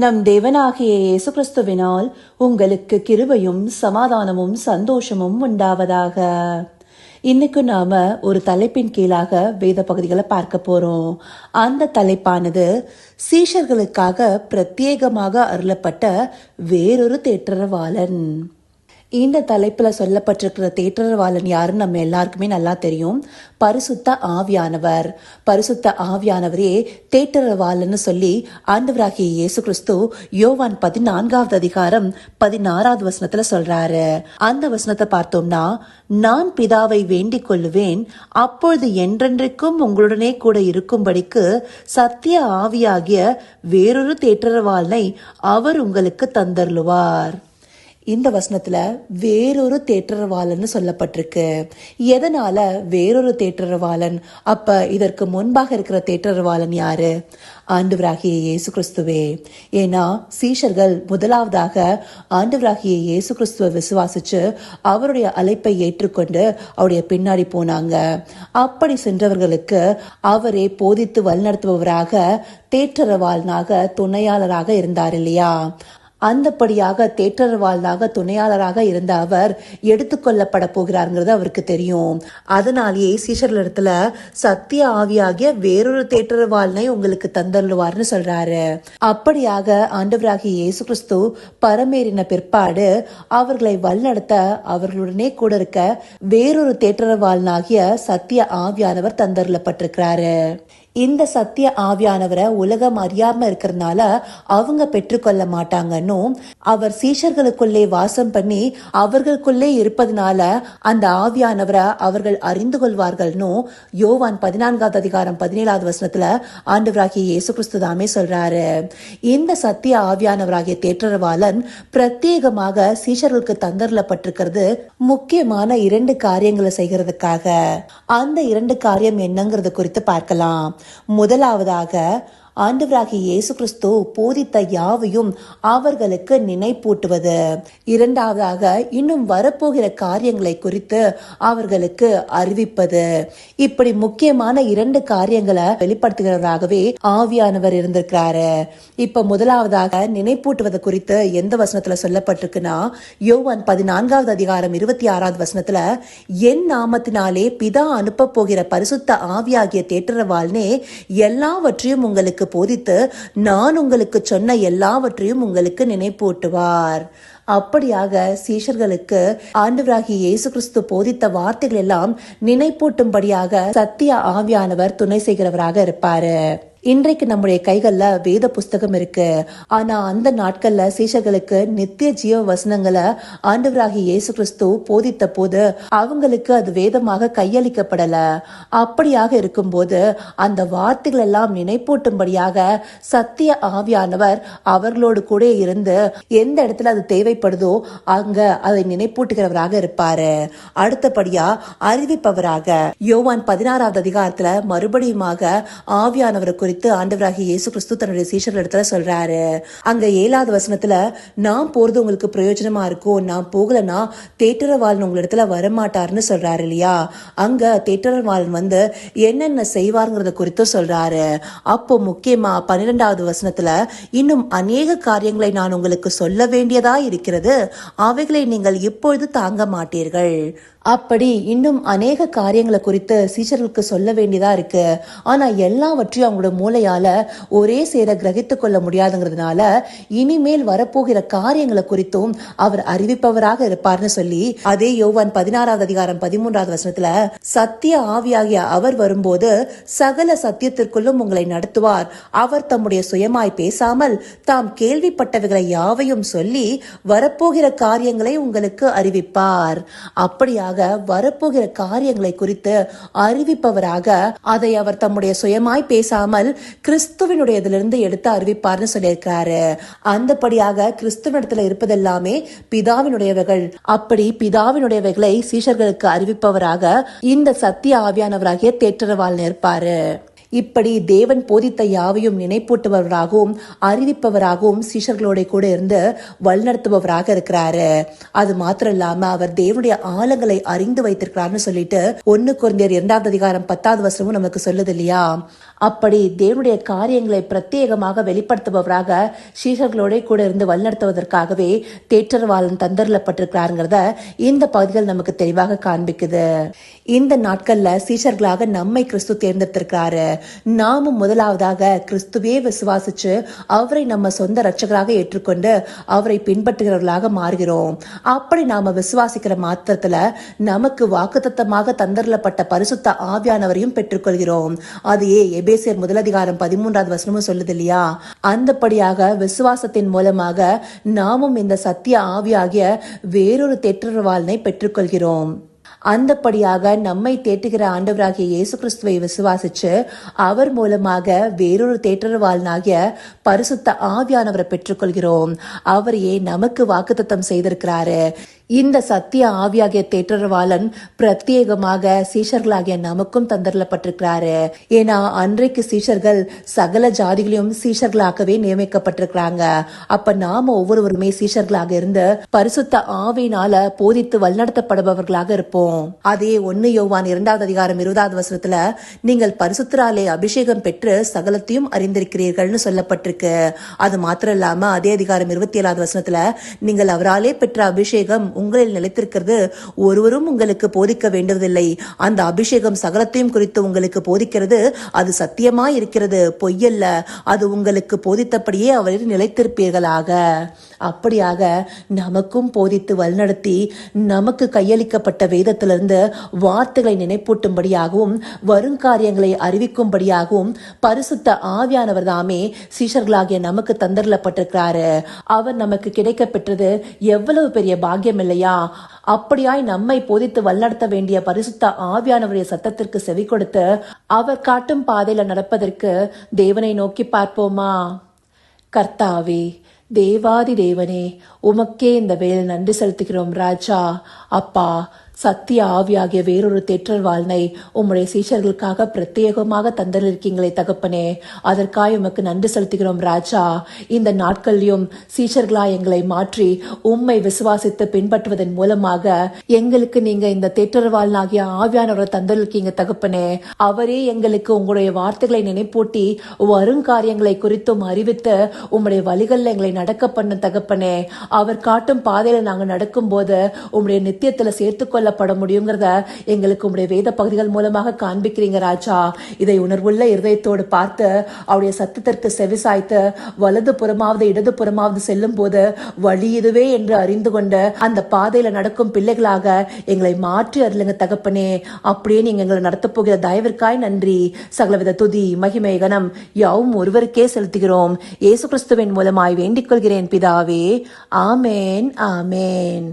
நம் தேவனாகிய இயேசு கிறிஸ்துவினால் உங்களுக்கு கிருபையும் சமாதானமும் சந்தோஷமும் உண்டாவதாக. இன்னைக்கு நாம ஒரு தலைப்பின் கீழாக வேத பகுதிகளை பார்க்க போறோம். அந்த தலைப்பானது சீஷர்களுக்காக பிரத்யேகமாக அருளப்பட்ட வேறொரு தேற்றரவாளன். இந்த தலைப்புல சொல்லப்பட்டிருக்கிற தேற்றரவாளன் யாருன்னு நம்ம எல்லாருக்குமே நல்லா தெரியும். பரிசுத்த ஆவியானவர். பரிசுத்த ஆவியானவரே தேற்றரவாளன்னு சொல்லி ஆண்டவராகிய இயேசு கிறிஸ்து யோவான் பதினான்காவது அதிகாரம் பதினாறாவது வசனத்துல சொல்றாரு. அந்த வசனத்தை பார்த்தோம்னா நான் பிதாவை வேண்டிக் கொள்ளுவேன். அப்பொழுது என்றென்றைக்கும் உங்களுடனே கூட இருக்கும்படிக்கு சத்திய ஆவியாகிய வேறொரு தேற்றரவாளனை அவர் உங்களுக்கு தந்தருளுவார். இந்த வசனத்துல வேறொரு தேற்றரவாளன் சொல்லப்பட்டிருக்கு. எதனால வேறொரு தேற்றரவாளன் அப்ப இதற்கு முன்பாக இருக்கிற தேற்றரவாளன் யாரு? ஆண்டவராகிய இயேசு கிறிஸ்துவே. ஏன்னா சீஷர்கள் முதலாவதாக ஆண்டவராகிய இயேசு கிறிஸ்துவை விசுவாசிச்சு அவருடைய அழைப்பை ஏற்றுக்கொண்டு அவருடைய பின்னாடி போனாங்க. அப்படி சென்றவர்களுக்கு அவரே போதித்து வழிநடத்துபவராக தேற்றரவாளனாக துணையாளராக இருந்தார் இல்லையா? அந்தப்படியாக தேற்றரவாளனாக துணையாளராக இருந்த அவர் எடுத்துக்கொள்ளப்பட போகிறாருங்கிறது அவருக்கு தெரியும். அதனாலேயே சீஷர்கள் இடத்துல சத்திய ஆவியாகிய வேறொரு தேற்றரவாளனை உங்களுக்கு தந்தருவார்னு சொல்றாரு. அப்படியாக ஆண்டவராகிய இயேசு கிறிஸ்து பரமேறின பிற்பாடு அவர்களை வழிநடத்த அவர்களுடனே கூட இருக்க வேறொரு தேற்றரவாளனாகிய சத்திய ஆவியானவர் தந்தருளப்பட்டிருக்கிறாரு. இந்த சத்திய ஆவியானவரை உலகம் அறியாம இருக்கிறதுனால அவங்க பெற்றுக்கொள்ள மாட்டாங்கன்னு அவர் சீஷர்களுக்குள்ளே வாசம் பண்ணி அவர்களுக்குள்ளே இருப்பதனால அந்த ஆவியானவரை அவர்கள் அறிந்து கொள்வார்கள்னு யோவான் பதினான்காவது அதிகாரம் பதினேழாவது வசனத்துல ஆண்டவராகிய இயேசு கிறிஸ்து தாமே சொல்றாரு. இந்த சத்திய ஆவியானவராகிய தேற்றரவாளன் பிரத்யேகமாக சீஷர்களுக்கு தந்தரப்பட்டிருக்கிறது முக்கியமான இரண்டு காரியங்களை செய்கிறதுக்காக. அந்த இரண்டு காரியம் என்னங்கிறது குறித்து பார்க்கலாம். முதலாவதாக ஆண்டவராகிய இயேசு கிறிஸ்து போதித்த யாவையும் அவர்களுக்கு நினைப்பூட்டுவது. இரண்டாவதாக இன்னும் வரப்போகிற காரியங்களை குறித்து அவர்களுக்கு அறிவிப்பது. இப்படி முக்கியமான இரண்டு காரியங்களை வெளிப்படுத்துகிறவராகவே ஆவியானவர் இருந்திருக்கிறாரு. இப்ப முதலாவதாக நினைப்பூட்டுவது குறித்து எந்த வசனத்துல சொல்லப்பட்டிருக்குன்னா யோவான் பதினான்காவது அதிகாரம் இருபத்தி ஆறாவது வசனத்துல என் நாமத்தினாலே பிதா அனுப்ப போகிற பரிசுத்த ஆவியாகிய தேற்றரவாள்னே எல்லாவற்றையும் உங்களுக்கு போதித்து நான் உங்களுக்கு சொன்ன எல்லாவற்றையும் உங்களுக்கு நினைப்பூட்டுவார். அப்படியாக சீஷர்களுக்கு ஆண்டவராகி இயேசு கிறிஸ்து போதித்த வார்த்தைகள் எல்லாம் நினைப்பூட்டும்படியாக சத்திய ஆவியானவர் துணை செய்கிறவராக இருப்பாரு. இன்றைக்கு நம்முடைய கைகள்ல வேத புஸ்தகம் இருக்கு. ஆனா அந்த நாட்கள்ல சீஷர்களுக்கு நித்திய ஜீவ வசனங்களை ஆண்டவராகி இயேசு கிறிஸ்து போதித்த போது அவங்களுக்கு அது வேதமாக கையளிக்கப்படல. அப்படியாக இருக்கும்போது அந்த வார்த்தைகள் எல்லாம் நினைப்பூட்டும்படியாக சத்திய ஆவியானவர் அவர்களோடு கூட இருந்து எந்த இடத்துல அது தேவைப்படுதோ அங்க அதை நினைப்பூட்டுகிறவராக இருப்பாரு. அடுத்தபடியா அறிவிப்பவராக யோவான் பதினாறாவது அதிகாரத்துல மறுபடியுமாக ஆவியானவர் குறித்து குறித்து ஆண்டவராகிய இயேசு கிறிஸ்து தன்னுடைய சீஷர்கள் இடத்துல சொல்றாரு. அங்க ஏழாவது வசனத்துல நான் போறது உங்களுக்கு பிரயோஜனமா இருக்கும் நான் போகலன்னா தேட்டரவாளன் உங்க இடத்துல வரமாட்டார்னு சொல்றாரு இல்லையா? அங்க தேட்டரவாளன் வந்து என்னென்ன செய்வாருங்கிறத குறித்து சொல்றாரு. அப்போ முக்கியமா பன்னிரெண்டாவது வசனத்துல இன்னும் அநேக காரியங்களை நான் உங்களுக்கு சொல்ல வேண்டியதா இருக்கிறது. அவைகளை நீங்கள் இப்பொழுது தாங்க மாட்டீர்கள். அப்படி இன்னும் அநேக காரியங்களை குறித்து சீஷர்களுக்கு சொல்ல வேண்டியதா இருக்கு. ஆனா எல்லாவற்றையும் அவங்களோட மூளையால ஒரே சேர கிரகித்து கொள்ள முடியாதுங்கிறதுனால இனிமேல் வரப்போகிற காரியங்களை குறித்தும் அவர் அறிவிப்பவராக இருப்பார்னு சொல்லி அதே யோவான் பதினாறாவது அதிகாரம் பதிமூன்றாவது வசனத்துல சத்திய ஆவியாகிய அவர் வரும்போது சகல சத்தியத்திற்குள்ளும் உங்களை நடத்துவார். அவர் தம்முடைய சுயமாய் பேசாமல் தாம் கேள்விப்பட்டவைகளை யாவையும் சொல்லி வரப்போகிற காரியங்களை உங்களுக்கு அறிவிப்பார். அப்படியாக வரப்போகிற காரியங்களை குறித்து அறிவிப்பவராக அதை அவர் தம்முடைய சுயமாய் பேசாமல் கிறிஸ்துவனுடையதிலிருந்து எடுத்து அறிவிப்பார்னு சொல்லியிருக்கிறாரு. அந்தபடியாக கிறிஸ்துவனிடத்துல இருப்பதெல்லாமே பிதாவினுடையவைகள். அப்படி பிதாவினுடையவைகளை சீஷர்களுக்கு அறிவிப்பவராக இந்த சத்திய ஆவியானவராகிய தேற்றரவால் நிற்பாரு. இப்படி தேவன் போதித்த யாவையும் நினைப்பூட்டுபவராகவும் அறிவிப்பவராகவும் சீஷர்களோட கூட இருந்து வழிநடத்துபவராக இருக்கிறாரு. அது மாத்திரம் இல்லாம அவர் தேவனுடைய ஆழங்களை அறிந்து வைத்திருக்கிறார்னு சொல்லிட்டு ஒன்னு குறைந்தர் இரண்டாவது அதிகாரம் பத்தாவது வருஷமும் நமக்கு சொல்லுது இல்லையா? அப்படி தேவனுடைய காரியங்களை பிரத்யேகமாக வெளிப்படுத்துபவராக சீஷர்களோட கூட இருந்து வழிநடத்துவதற்காகவே தேற்றர்வாளன் தந்தரப்பட்டிருக்கிறாருங்கிறத இந்த பகுதிகள் நமக்கு தெளிவாக காண்பிக்குது. இந்த நாட்கள்ல சீஷர்களாக நம்மை கிறிஸ்து தேர்ந்தெடுத்திருக்கிறாரு. நாமும் முதலாவதாக கிறிஸ்துவே விசுவாசிச்சு அவரை நம்ம சொந்த ரட்சகராக ஏற்றுக்கொண்டு அவரை பின்பற்றுகிறவர்களாக மாறுகிறோம். அப்படி நாம விசுவாசிக்கிற மாத்திரத்துல நமக்கு வாக்குத்தத்தமாக தந்தரப்பட்ட பரிசுத்த ஆவியானவரையும் பெற்றுக்கொள்கிறோம். அதையே எபேசியர் முதலதிகாரம் பதிமூன்றாவது வசனமும் சொல்லுது இல்லையா? அந்தபடியாக விசுவாசத்தின் மூலமாக நாமும் இந்த சத்திய ஆவியாகிய வேறொரு தேற்றவாளனை பெற்றுக்கொள்கிறோம். அந்தப்படியாக நம்மை தேற்றுகிற ஆண்டவராகிய இயேசு கிறிஸ்துவை விசுவாசிச்சு அவர் மூலமாக வேறொரு தேற்றவாளனாகிய பரிசுத்த ஆவியானவரை பெற்றுக்கொள்கிறோம். அவரையே நமக்கு வாக்குத்தத்தம் செய்திருக்கிறாரு. இந்த சத்திய ஆவியாகிய தேற்றரவாளன் பிரத்யேகமாக சீஷர்களாகிய நமக்கும் தந்தரப்பட்டிருக்கிறாரு ஏன்னா அன்றைக்கு சீஷர்கள் சகல ஜாதிகளையும் சீஷர்களாகவே நியமிக்கப்பட்டிருக்கிறாங்க. அப்ப நாம ஒவ்வொருவருமே சீஷர்களாக இருந்து பரிசுத்த ஆவியினால போதித்து வழிநடத்தப்படுபவர்களாக இருப்போம். அதே ஒன்னு யோவான் இரண்டாவது அதிகாரம் இருபதாவது வசனத்துல நீங்கள் பரிசுத்தராலே அபிஷேகம் பெற்று சகலத்தையும் அறிந்திருக்கிறீர்கள்னு சொல்லப்பட்டிருக்கு. அது மாத்திரம் இல்லாம அதே அதிகாரம் இருபத்தி ஏழாவது வசனத்துல நீங்கள் அவராலே பெற்ற அபிஷேகம் உங்களில் நிலைத்திருக்கிறது. ஒருவரும் உங்களுக்கு போதிக்க வேண்டுவதில்லை. அந்த அபிஷேகம் சகலத்தையும் குறித்து உங்களுக்கு போதிக்கிறது. அது சத்தியமாய் இருக்கிறது பொய்யல்ல. அது உங்களுக்கு போதித்தபடியே அவரில் நிலைத்திருப்பீர்களாக. அப்படியாக நமக்கும் போதித்து வழிநடத்தி நமக்கு கையளிக்கப்பட்ட வேதத்திலிருந்து வார்த்தைகளை நினைப்பூட்டும்படியாகவும் வருங்காரியங்களை அறிவிக்கும்படியாகவும் பரிசுத்த ஆவியானவர் தாமே சீஷர்களாகிய நமக்கு தந்தரப்பட்டிருக்கிறாரு அவர் நமக்கு கிடைக்கப்பெற்றது எவ்வளவு பெரிய பாக்கியம் இல்லையா? அப்படியாய் நம்மை போதித்து வல்லடத்த வேண்டிய பரிசுத்த ஆவியானவருடைய சத்தத்திற்கு செவி கொடுத்து அவர் காட்டும் பாதையில நடப்பதற்கு தேவனை நோக்கி பார்ப்போமா? கர்த்தாவே தேவாதி தேவனே உமக்கே இந்த வேலை நன்றி செலுத்துகிறோம் ராஜா. அப்பா சத்திய ஆவியாகிய வேறொரு தேற்றல் வாழ்னை உம்முடைய சீஷர்களுக்காக பிரத்யேகமாக தந்திருக்கீங்களே தகப்பனே. அதற்காக உமக்கு நன்றி செலுத்துகிறோம் ராஜா. இந்த நாட்களிலும் சீஷர்களா எங்களை மாற்றி உம்மை விசுவாசித்து பின்பற்றுவதன் மூலமாக எங்களுக்கு நீங்க இந்த தேற்றவாளனாகிய ஆவியானவரை தந்திருக்கீங்க தகப்பனே. அவரே எங்களுக்கு உங்களுடைய வார்த்தைகளை நினைப்பூட்டி வரும் காரியங்களை குறித்தும் அறிவித்து உம்முடைய வழிகளில் எங்களை நடக்க பண்ண தகப்பனே. அவர் காட்டும் பாதையில நாங்கள் நடக்கும் போது உம்முடைய நித்தியத்துல சேர்த்துக்கொள்ள கொள்ளப்பட முடியுங்கிறத எங்களுக்கு உங்களுடைய வேத பகுதிகள் மூலமாக காண்பிக்கிறீங்க ராஜா. இதை உணர்வுள்ள இருதயத்தோடு பார்த்து அவருடைய சத்தத்திற்கு செவிசாய்த்து வலது புறமாவது இடது புறமாவது செல்லும் போது வழி இதுவே என்று அறிந்து கொண்டு அந்த பாதையில நடக்கும் பிள்ளைகளாக எங்களை மாற்றி அருளுங்க தகப்பனே. அப்படியே நீங்க எங்களை நடத்த போகிற தயவிற்காய் நன்றி. சகலவித துதி மகிமை கனம் யாவும் ஒருவருக்கே செலுத்துகிறோம். இயேசு கிறிஸ்துவின் மூலமாய் வேண்டிக் கொள்கிறேன் பிதாவே. ஆமேன் ஆமேன்.